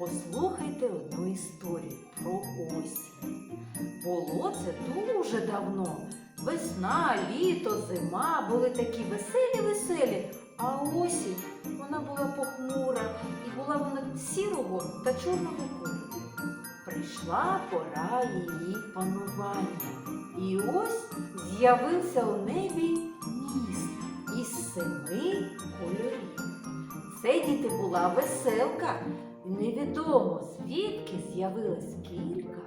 почуєте одну історію про осінь. Було це дуже давно. Весна, літо, зима були такі веселі-веселі, а осінь вона була похмура і була вона сірого та чорного кольору. Прийшла пора її панування. І ось з'явився у небі міст із семи кольорів. Це діти була веселка. Невідомо звідки з'явилось кілька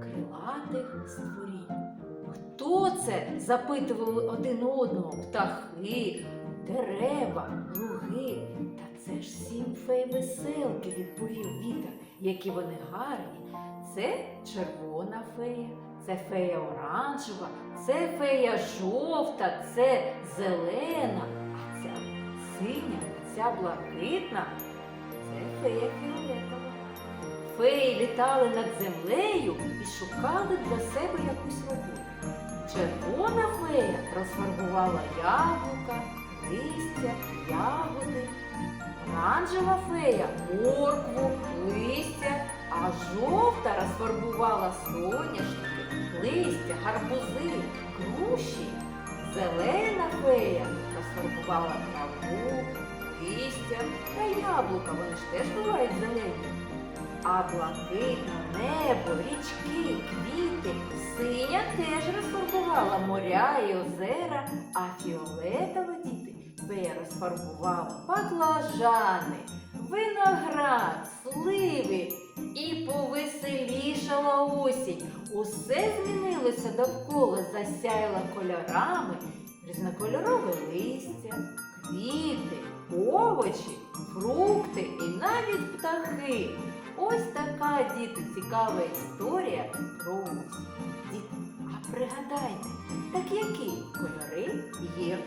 крилатих створінь. Хто це? запитували один одного птахи, дерева, луги. Та це ж сім фей веселки, відповів вітер, які вони гарні. Це червона фея, це фея оранжева, це фея жовта, це зелена, а ця синя, ця блакитна, це фея фіолетова. Феї літали над землею і шукали для себе якусь роботу. Червона фея розфарбувала яблука, листя, ягоди. Оранжева фея моркву, листя, а жовта розфарбувала соняшники, листя, гарбузи, груші. Зелена фея розфарбувала траву, яблука. Вони ж теж бувають зелені. А блакитне небо, річки, квіти, синя теж розфарбувала моря і озера, а фіолетова діти фея розфарбувала баклажани, виноград, сливи і повеселішала осінь. Усе змінилося довкола, засяяла кольорами, різнокольорове листя, квіти, овочі, фрукти і навіть птахи. Ось така діти цікава історія про осінь. Діти, а пригадайте, так які кольори є